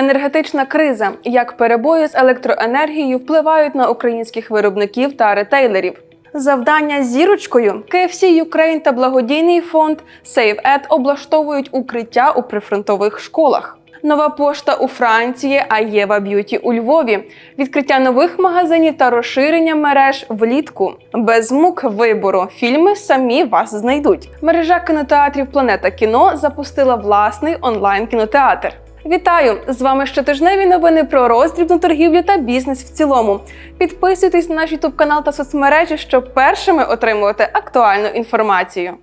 Енергетична криза, як перебої з електроенергією впливають на українських виробників та ретейлерів. Завдання зірочкою KFC Ukraine та благодійний фонд SaveEd облаштовують укриття у прифронтових школах. Нова пошта у Франції, а Єва Б'юті у Львові, відкриття нових магазинів та розширення мереж влітку. Без мук вибору фільми самі вас знайдуть. Мережа кінотеатрів Планета кіно запустила власний онлайн кінотеатр. Вітаю! З вами щотижневі новини про роздрібну торгівлю та бізнес в цілому. Підписуйтесь на наш YouTube канал та соцмережі, щоб першими отримувати актуальну інформацію.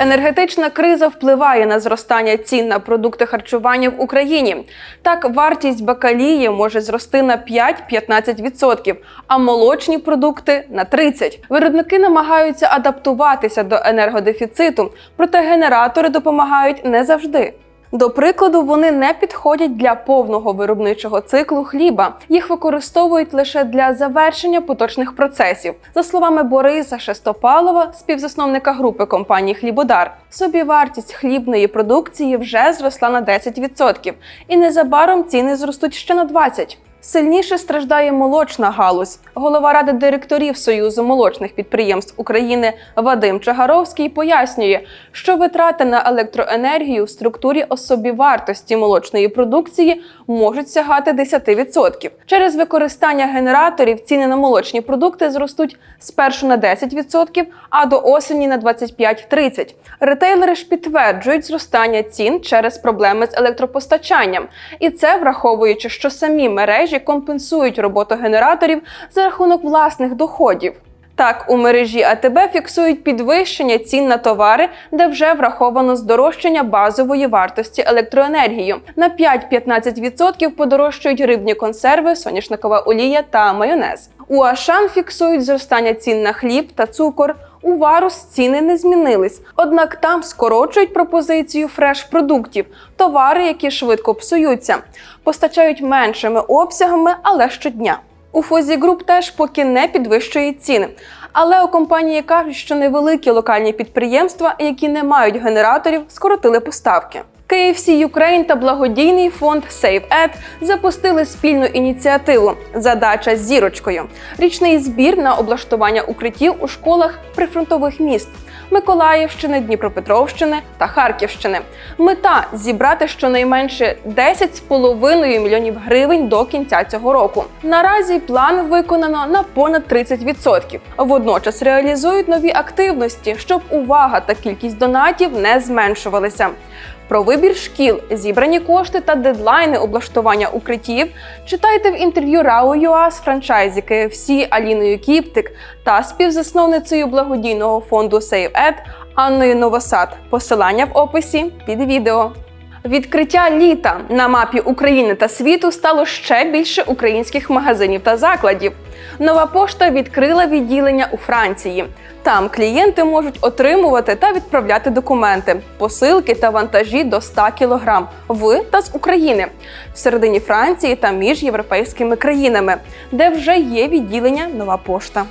Енергетична криза впливає на зростання цін на продукти харчування в Україні. Так, вартість бакалії може зрости на 5-15%, а молочні продукти на 30%. Виробники намагаються адаптуватися до енергодефіциту, проте генератори допомагають не завжди. До прикладу, вони не підходять для повного виробничого циклу хліба. Їх використовують лише для завершення поточних процесів. За словами Бориса Шестопалова, співзасновника групи компанії Хлібодар, собівартість хлібної продукції вже зросла на 10%, і незабаром ціни зростуть ще на 20%. Сильніше страждає молочна галузь. Голова ради директорів Союзу молочних підприємств України Вадим Чагаровський пояснює, що витрати на електроенергію в структурі особівартості молочної продукції можуть сягати 10%. Через використання генераторів ціни на молочні продукти зростуть спершу на 10%, а до осені на 25-30%. Ретейлери ж підтверджують зростання цін через проблеми з електропостачанням, і це враховуючи, що самі мережі компенсують роботу генераторів за рахунок власних доходів. Так, у мережі АТБ фіксують підвищення цін на товари, де вже враховано здорожчання базової вартості електроенергії. На 5-15% подорожчують рибні консерви, соняшникова олія та майонез. У Ашан фіксують зростання цін на хліб та цукор. У Варус ціни не змінились, однак там скорочують пропозицію фреш-продуктів, товари, які швидко псуються, постачають меншими обсягами, але щодня. У Фозі Груп теж поки не підвищує ціни. Але у компанії кажуть, що невеликі локальні підприємства, які не мають генераторів, скоротили поставки. KFC Ukraine та благодійний фонд SaveEd запустили спільну ініціативу Задача з зірочкою. Річний збір на облаштування укриттів у школах прифронтових міст Миколаївщини, Дніпропетровщини та Харківщини. Мета зібрати щонайменше 10,5 мільйонів гривень до кінця цього року. Наразі план виконано на понад 30%. Водночас реалізують нові активності, щоб увага та кількість донатів не зменшувалися. Про вибір шкіл, зібрані кошти та дедлайни облаштування укриттів читайте в інтерв'ю Рау.ЮА з франчайзі KFC Аліною Кіптик та співзасновницею благодійного фонду SaveEd Анною Новосад. Посилання в описі під відео. Відкриття літа на мапі України та світу стало ще більше українських магазинів та закладів. Нова пошта відкрила відділення у Франції. Там клієнти можуть отримувати та відправляти документи, посилки та вантажі до 100 кг в та з України всередині Франції та між європейськими країнами, де вже є відділення нова пошта.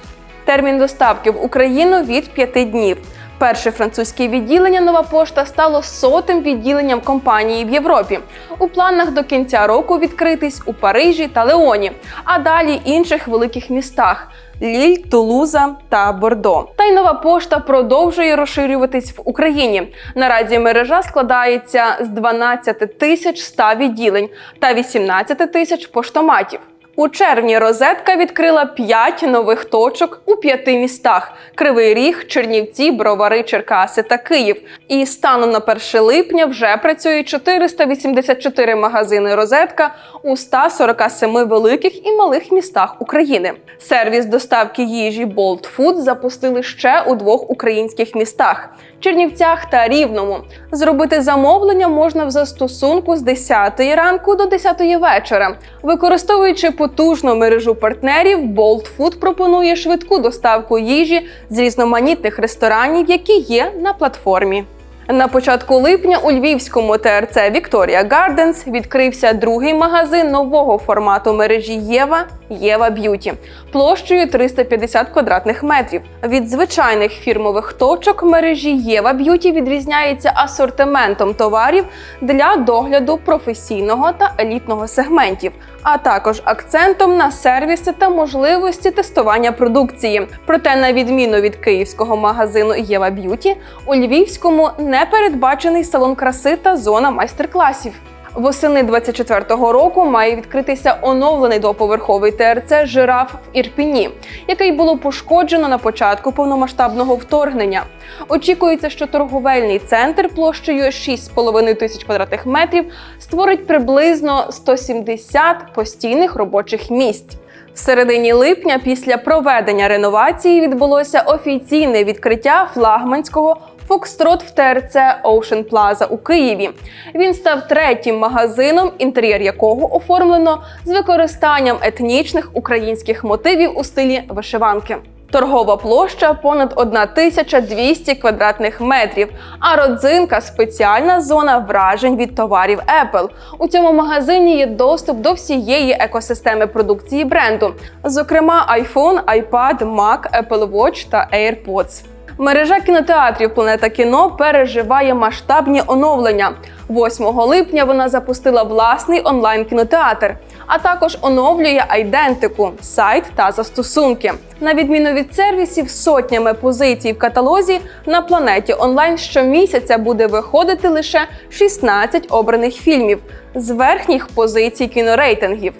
Термін доставки в Україну від 5 днів. Перше французьке відділення нова пошта стало сотим відділенням компанії в Європі. У планах до кінця року відкритись у Парижі та Леоні, а далі інших великих містах. Ліль, Тулуза та Бордо. Та й нова пошта продовжує розширюватись в Україні. Наразі мережа складається з 12 тисяч 100 відділень та 18 тисяч поштоматів. У червні розетка відкрила 5 нових точок у п'яти містах: Кривий Ріг, Чернівці, Бровари, Черкаси та Київ. І станом на 1 липня вже працює 484 магазини розетка у 147 великих і малих містах України. Сервіс доставки їжі Bolt Food запустили ще у двох українських містах. Чернівцях та Рівному зробити замовлення можна в застосунку з 10 ранку до 10 вечора. Використовуючи потужну мережу партнерів, Bolt Food пропонує швидку доставку їжі з різноманітних ресторанів, які є на платформі. На початку липня у львівському ТРЦ Вікторія Гарденс відкрився другий магазин нового формату мережі Єва Єва Б'юті площею 350 квадратних метрів. Від звичайних фірмових точок мережі Єва Б'юті відрізняється асортиментом товарів для догляду професійного та елітного сегментів, а також акцентом на сервіси та можливості тестування продукції. Проте, на відміну від київського магазину Єва Б'юті, у Львівському не передбачений салон краси та зона майстер-класів. Восени 24-го року має відкритися оновлений двоповерховий ТРЦ Жираф в Ірпіні, який було пошкоджено на початку повномасштабного вторгнення. Очікується, що торговельний центр площею 6,5 тисяч квадратних метрів створить приблизно 170 постійних робочих місць. В середині липня, після проведення реновації, відбулося офіційне відкриття флагманського Фокстрот в ТРЦ Ocean Plaza у Києві. Він став третім магазином, інтер'єр якого оформлено з використанням етнічних українських мотивів у стилі вишиванки. Торгова площа понад 1200 квадратних метрів, а родзинка спеціальна зона вражень від товарів Apple. У цьому магазині є доступ до всієї екосистеми продукції бренду, зокрема iPhone, iPad, Mac, Apple Watch та AirPods. Мережа кінотеатрів Планета кіно переживає масштабні оновлення. 8 липня вона запустила власний онлайн кінотеатр, а також оновлює айдентику, сайт та застосунки. На відміну від сервісів, сотнями позицій в каталозі на планеті онлайн щомісяця буде виходити лише 16 обраних фільмів з верхніх позицій кінорейтингів.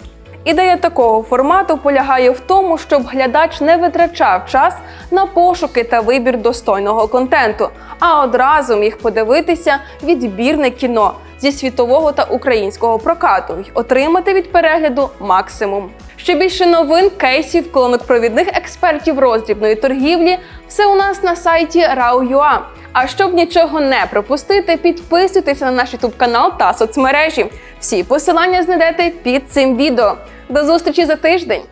Ідея такого формату полягає в тому, щоб глядач не витрачав час на пошуки та вибір достойного контенту, а одразу міг подивитися відбірне кіно зі світового та українського прокату й отримати від перегляду максимум. Ще більше новин, кейсів, колонок провідних експертів роздрібної торгівлі все у нас на сайті RAW.ua. А щоб нічого не пропустити, підписуйтеся на наш YouTube канал та соцмережі. Всі посилання знайдете під цим відео. До зустрічі за тиждень!